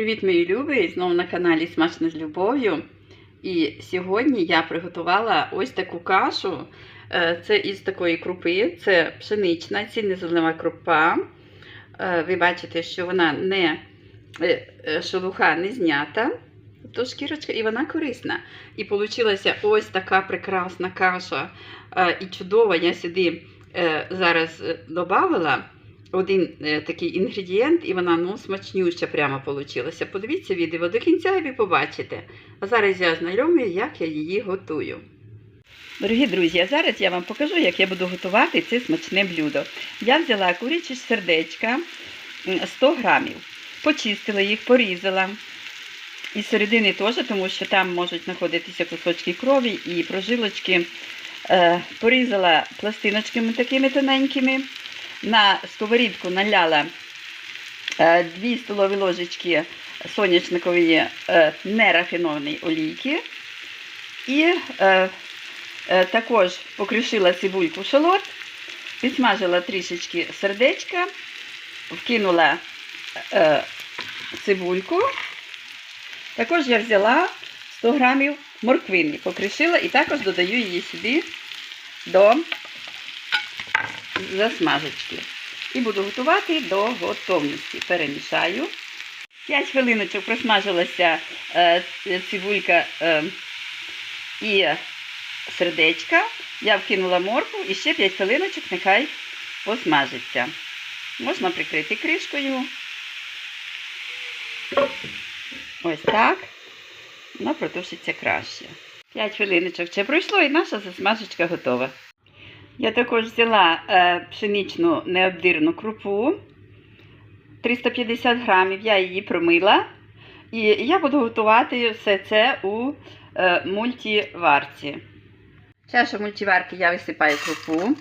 Привіт, мої любі! Знову на каналі Смачно з любов'ю. І сьогодні я приготувала ось таку кашу. Е, Це із такої крупи, це пшенична, цільнозернова крупа. Е, Ви бачите, що вона не е, е, шелуха не знята, то шкірочка, і вона корисна. І вийшла ось така прекрасна каша. І чудова. Я сюди зараз додала один е, такий інгредієнт, і вона ну, смачнюща прямо вийшла. Подивіться відео до кінця і ви побачите. А зараз я знайомлю, як я її готую. Дорогі друзі, а зараз я вам покажу, як я буду готувати це смачне блюдо. Я взяла курячі сердечка 100 грамів, почистила їх, порізала. І середини теж, тому що там можуть знаходитися кусочки крові і прожилочки. Е, порізала пластиночками такими тоненькими. На сковорідку наляла 2 столові ложечки соняшникової е, нерафінованої олійки. І е, е, також покришила цибульку шалот, підсмажила трішечки сердечка, вкинула е, цибульку. Також я взяла 100 грамів морквини, покришила і також додаю її сюди до засмажечки. І буду готувати до готовності. Перемішаю. 5 хвилиночок просмажилася е, цибулька е, і сердечка. Я вкинула моркву і ще 5 хвилиночок нехай посмажиться. Можна прикрити кришкою. Ось так. Воно протушиться краще. 5 хвилиночок ще пройшло і наша засмажечка готова. Я також взяла е, пшеничну необдирну крупу 350 грамів, я її промила. І я буду готувати все це у е, мультиварці. В чашу мультиварки я висипаю крупу.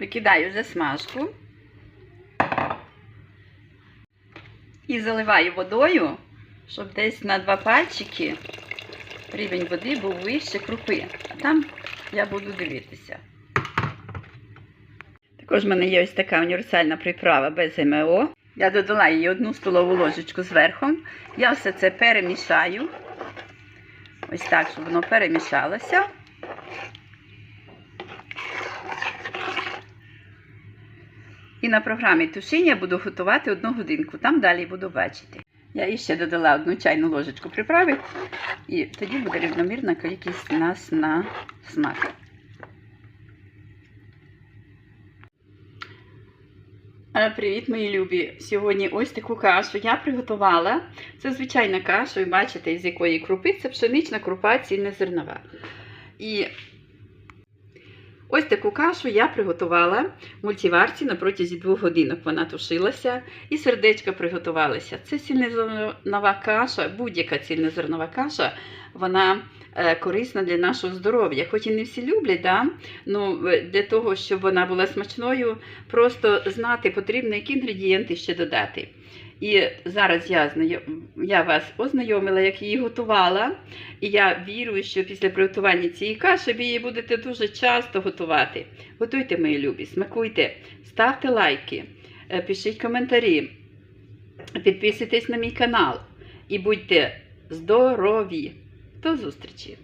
Викидаю засмажку. І заливаю водою, щоб десь на два пальчики рівень води був вище крупи. А там я буду дивитися. Також в мене є ось така універсальна приправа без ГМО. Я додала її одну столову ложечку зверху. Я все це перемішаю. Ось так, щоб воно перемішалося. І на програмі тушіння буду готувати одну годинку. Там далі буду бачити. Я іще додала одну чайну ложечку приправи, і тоді буде рівномірна кількість у нас на смак. Привіт, мої любі! Сьогодні ось таку кашу я приготувала. Це звичайна каша, ви бачите, з якої крупи це пшенична крупа цільнозернова. І ось таку кашу я приготувала в мультиварці на протязі двох годинок. Вона тушилася і сердечка приготувалися. Це цільнозернова каша, будь-яка цільнозернова каша, вона е, корисна для нашого здоров'я. Хоч і не всі люблять, да? ну, е, для того, щоб вона була смачною, просто знати потрібно, які інгредієнти ще додати. І зараз я, я вас ознайомила, як її готувала. І я вірю, що після приготування цієї каші ви її будете дуже часто готувати. Готуйте, мої любі, смакуйте, ставте лайки, е, пишіть коментарі, підписуйтесь на мій канал і будьте здорові! До зустрічі!